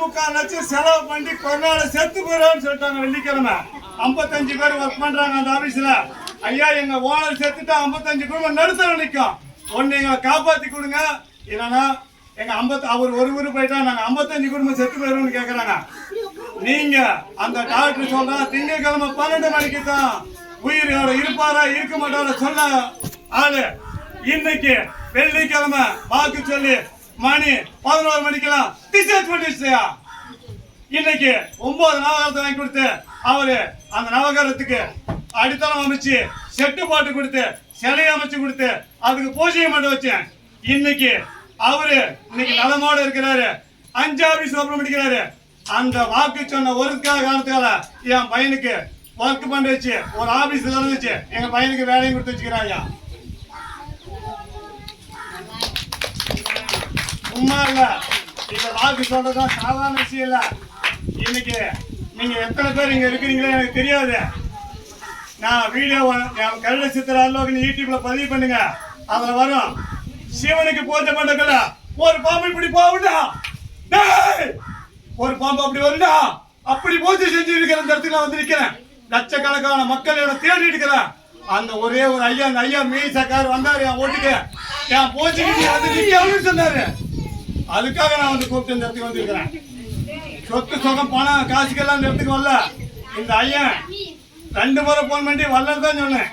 முக்கால் லட்சம் செலவு பண்ணி கொரோனால செத்து போயிடும்னு சொல்லிட்டாங்க வெள்ளிக்கிழமை. ஐம்பத்தஞ்சு பேர் ஒர்க் பண்றாங்க அந்த ஆபீஸ்ல ஐயா எங்க ஓனர் செத்துட்டா ஐம்பத்தஞ்சு குடும்பம் நடுத்தர நிற்கும் ஒன்னு எங்களை காப்பாத்தி கொடுங்க. இல்லைன்னா எங்க ஐம்பத்தி அவர் ஒரு ஊர் போயிட்டா நாங்க ஐம்பத்தஞ்சு குடும்பம் செத்து போயிடும்னு கேக்குறாங்க. நீங்க அந்த டாக்டர் சொல்றா திங்கட்கிழமை பன்னெண்டு மணிக்கு தான் உயிரோட இருப்பாரா இருக்க மாட்டாரா சொன்ன ஆளு. இன்னைக்கு வெள்ளிக்கிழமை வாக்கு சொல்லி மணி பதினோரு மணிக்கெல்லாம் டிஸ்சார்ஜ் பண்ணிடுச்சியா இன்னைக்கு ஒன்பது நவகாரத்தை வாங்கி கொடுத்து அவரு அந்த நவகாரத்துக்கு அடித்தளம் அமைச்சு செட்டு போட்டு கொடுத்து சிலையை அமைச்சு கொடுத்து அதுக்கு பூஜையை மட்டும் வச்சேன். இன்னைக்கு அவரு இன்னைக்கு நலமோட இருக்கிறாரு. அஞ்சு சோப்பரம் ஓபன் அந்த வாக்கு சொன்ன ஒரு காரணத்தால என் பையனுக்கு ஒர்க் பண்ண வச்சு ஒரு ஆபீஸ் இருந்துச்சு எங்க பையனுக்கு வேலையும் கொடுத்து வச்சுக்கிறாங்க சும்மா இல்லை இந்த வாக்கு சொல்றதுதான் சாதாரண விஷயம் இல்லை இன்னைக்கு நீங்க எத்தனை பேர் இங்க இருக்கிறீங்களோ எனக்கு தெரியாது. நான் வீடியோ என் கருட சித்திர அலோகன் யூடியூப்ல பதிவு பண்ணுங்க. அதுல வரும் சிவனுக்கு பூஜை பண்ணக்கல ஒரு பாம்பு இப்படி போகுண்டா ஒரு பாம்பு அப்படி வருண்டா அப்படி பூஜை செஞ்சு இருக்கிற இந்த இடத்துல வந்து நிக்கிறேன். லட்சக்கணக்கான மக்கள் தேடி இருக்கிறேன் அந்த ஒரே ஒரு ஐயா அந்த ஐயா மீசக்கார் வந்தாரு என் ஓட்டுக்கு. என் பூஜைக்கு நீ வந்து நிக்கணும்னு சொன்னாரு. அதுக்காக நான் வந்து கூப்பிட்டு இந்த இடத்துக்கு வந்திருக்கிறேன். சொத்து சுகம் பணம் காசுக்கெல்லாம் இந்த இடத்துக்கு வரல. இந்த ஐயன் ரெண்டு முறை போன் பண்ணி வரலன்னு தான் சொன்னேன்.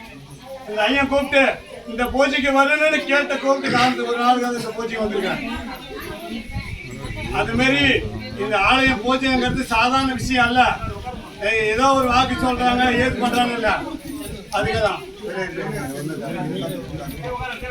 இந்த ஐயன் கூப்பிட்டு இந்த பூஜைக்கு வரணும்னு கேட்ட கூப்பிட்டு காலத்து ஒரு நாளுக்கு இந்த பூஜைக்கு வந்திருக்கேன் அது இந்த ஆலயம் பூஜைங்கிறது சாதாரண விஷயம் அல்ல. ஏதோ ஒரு வாக்கு சொல்றாங்க ஏது பண்றாங்க இல்ல. அதுக்கு தான்